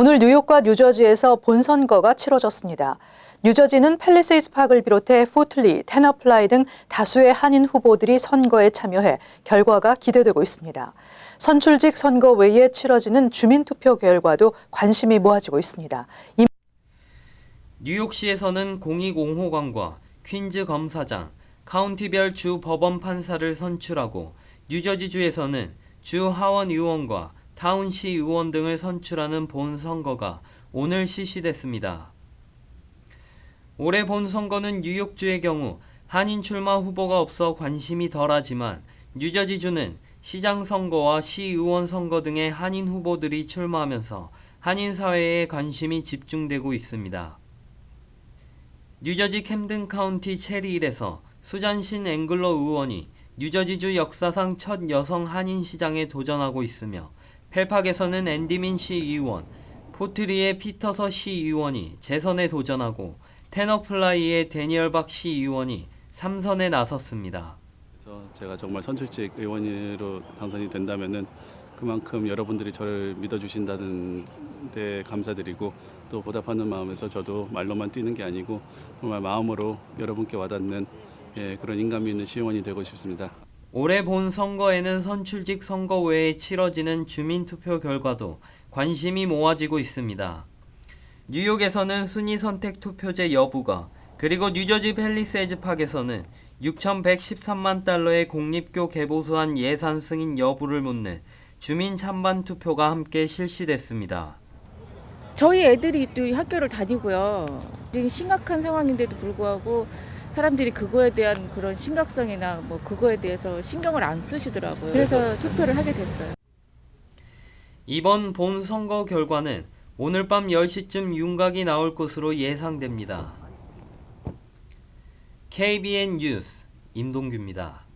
오늘 뉴욕과 뉴저지에서 본선거가 치러졌습니다. 뉴저지는 팰리세이스 파크를 비롯해 포틀리, 테너플라이 등 다수의 한인 후보들이 선거에 참여해 결과가 기대되고 있습니다. 선출직 선거 외에 치러지는 주민투표 결과도 관심이 모아지고 있습니다. 뉴욕시에서는 공익공호관과 퀸즈 검사장, 카운티별 주 법원 판사를 선출하고 뉴저지주에서는 주 하원 의원과 타운시 의원 등을 선출하는 본선거가 오늘 실시됐습니다. 올해 본선거는 뉴욕주의 경우 한인 출마 후보가 없어 관심이 덜하지만 뉴저지주는 시장 선거와 시의원 선거 등의 한인 후보들이 출마하면서 한인 사회에 관심이 집중되고 있습니다. 뉴저지 캠든 카운티 체리힐에서 수잔신 앵글러 의원이 뉴저지주 역사상 첫 여성 한인 시장에 도전하고 있으며 펠팍에서는 앤디민 시 의원, 포트리의 피터서 시 의원이 재선에 도전하고 테너플라이의 데니얼 박 시 의원이 3선에 나섰습니다. 그래서 제가 정말 선출직 의원으로 당선이 된다면은 그만큼 여러분들이 저를 믿어주신다는 데 감사드리고 또 보답하는 마음에서 저도 말로만 뛰는 게 아니고 정말 마음으로 여러분께 와닿는 예, 그런 인간미 있는 시의원이 되고 싶습니다. 올해 본 선거에는 선출직 선거 외에 치러지는 주민투표 결과도 관심이 모아지고 있습니다. 뉴욕에서는 순위 선택 투표제 여부가 그리고 뉴저지 팰리세이즈 팍에서는 6,113만 달러의 공립교 개보수한 예산 승인 여부를 묻는 주민 찬반 투표가 함께 실시됐습니다. 저희 애들이 또 학교를 다니고요. 심각한 상황인데도 불구하고 사람들이 그거에 대한 그런 심각성이나 뭐 그거에 대해서 신경을 안 쓰시더라고요. 그래서 투표를 하게 됐어요. 이번 본 선거 결과는 오늘 밤 10시쯤 윤곽이 나올 것으로 예상됩니다. KBN 뉴스 임동규입니다.